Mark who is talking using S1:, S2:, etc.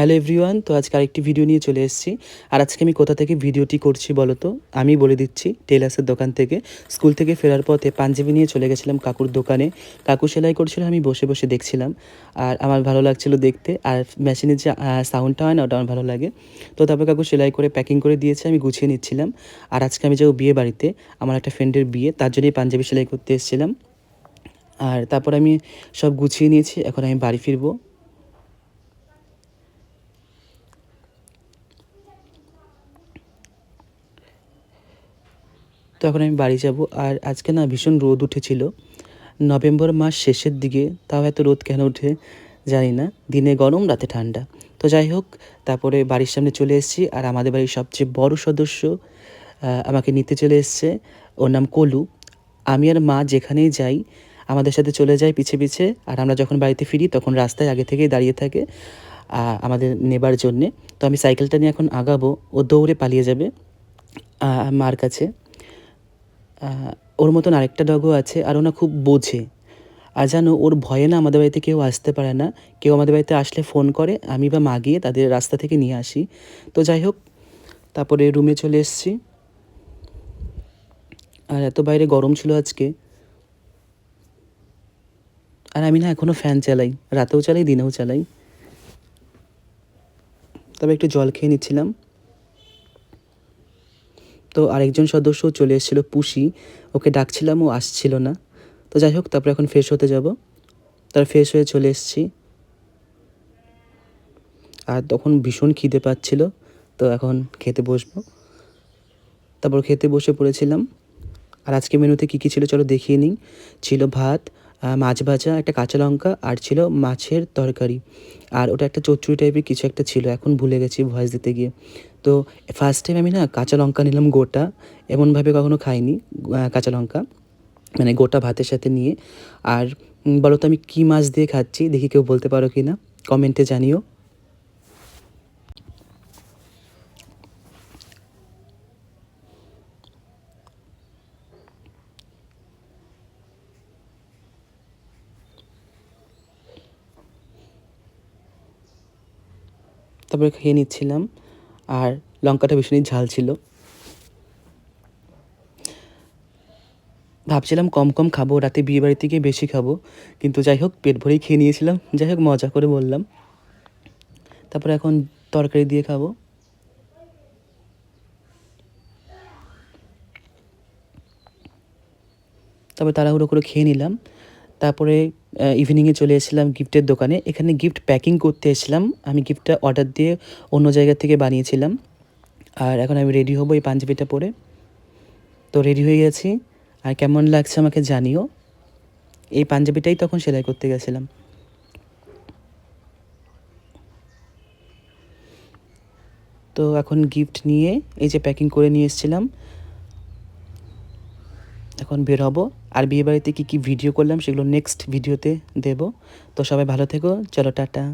S1: Hello everyone, তো আজকে আরেকটি ভিডিও নিয়ে চলে এসেছি। আর আজকে আমি কোথা থেকে ভিডিওটি করছি বলো তো? আমি বলে দিচ্ছি টেলার্সের দোকান থেকে। স্কুল থেকে ফেরার পথে পাঞ্জাবি নিয়ে চলে গেছিলাম কাকুর দোকানে। কাকু সেলাই করছিল, আমি বসে বসে দেখছিলাম। আর আমার ভালো লাগছিল দেখতে, আর মেশিনের যে সাউন্ডটা হয় না, ওটা আমার ভালো লাগে। তো তারপর কাকু সেলাই করে প্যাকিং করে দিয়েছে, আমি গুছিয়ে নিচ্ছিলাম। আর আজকে আমি যাব বিয়ে বাড়িতে, আমার একটা ফ্রেন্ডের বিয়ে, তার জন্যই পাঞ্জাবি সেলাই করতে এসেছিলাম। আর তারপর আমি সব গুছিয়ে নিয়েছি, এখন আমি বাড়ি ফিরবো। তো এখন আমি বাড়ি যাব। আর আজকে না ভীষণ রোদ উঠেছিল। নভেম্বর মাস শেষের দিকে, তাও এত রোদ কেন উঠে জানি না। দিনে গরম, রাতে ঠান্ডা। তো যাই হোক, তারপরে বাড়ির সামনে চলে এসেছি আর আমাদের বাড়ির সবচেয়ে বড় সদস্য আমাকে নিতে চলে এসছে। ওর নাম কলু। আমি আর মা যেখানেই যাই, আমাদের সাথে চলে যায় পিছে পিছে। আর আমরা যখন বাড়িতে ফিরি, তখন রাস্তায় আগে থেকেই দাঁড়িয়ে থাকে আমাদের নেবার জন্যে। তো আমি সাইকেলটা নিয়ে এখন আগাবো। ও দৌড়ে পালিয়ে যাবে মার কাছে। ওর মতন আরেকটা ডগও আছে আর ওনা খুব বোঝে। আর জানো, ওর ভয়ে না আমাদের বাড়িতে কেউ আসতে পারে না। কেউ আমাদের বাড়িতে আসলে ফোন করে, আমি বা মা গিয়ে তাদের রাস্তা থেকে নিয়ে আসি। তো যাই হোক, তারপরে রুমে চলে এসছি। আর এত বাইরে গরম ছিল আজকে। আর আমি না এখনও ফ্যান চালাই। রাতেও চালাই, দিনেও চালাই। তবে একটু জল খেয়ে নিচ্ছিলাম। তো আরেকজন সদস্য চলে এসেছিল, পুষি। ওকে ডাকছিলাম, ও আসছিল না। তো যাই হোক, তারপর এখন ফ্রেশ হতে যাব। তার ফ্রেশ হয়ে চলে এসেছি। আর তখন ভীষণ খিদে পাচ্ছিল, তো এখন খেতে বসবো। তারপর খেতে বসে পড়েছিলাম। আর আজকে মেনুতে কী কী ছিল চলো দেখিয়ে নিই। ছিল ভাত মাছ ভাজা, একটা কাঁচা লঙ্কা আর ছিল মাছের তরকারি। আর ওটা একটা চচ্চড়ি টাইপের কিছু একটা ছিল, এখন ভুলে গেছি ভয়েস দিতে গিয়ে। তো ফার্স্ট টাইম আমি না কাঁচা লঙ্কা নিলাম গোটা, এমনভাবে কখনো খাইনি কাঁচা লঙ্কা মানে গোটা ভাতের সাথে নিয়ে। আর বলো তো আমি কী মাছ দিয়ে খাচ্ছি, দেখি কেউ বলতে পারো কি না কমেন্টে জানিও। তারপরে খেয়ে নিচ্ছিলাম। আর লঙ্কাটা ভীষণই ঝাল ছিল। ভাবছিলাম কম কম খাব, রাতে বিয়ে বাড়ি থেকে বেশি খাব। কিন্তু যাই হোক, পেট ভরেই খেয়ে নিয়েছিলাম। যাই হোক, মজা করে বললাম। তারপরে এখন তরকারি দিয়ে খাব। তারপরে তাড়াহুড়ো করে খেয়ে নিলাম। তারপরে ইভিনিংয়ে চলে এসেছিলাম গিফটের দোকানে। এখানে গিফট প্যাকিং করতে এসেছিলাম। আমি গিফটটা অর্ডার দিয়ে অন্য জায়গা থেকে বানিয়েছিলাম। আর এখন আমি রেডি হব এই পাঞ্জাবিটা পরে। তো রেডি হয়ে গেছি। আর কেমন লাগছে আমাকে জানিও। এই পাঞ্জাবিটাই তখন সেলাই করতে গেছিলাম। তো এখন গিফট নিয়ে এই যে প্যাকিং করে নিয়ে এসেছিলাম। এখন বের হব। আর বিয়েবাড়িতে কী কী ভিডিও করলাম সেগুলো নেক্সট ভিডিওতে দেব। তো সবাই ভালো থেকো। চলো, টাটা।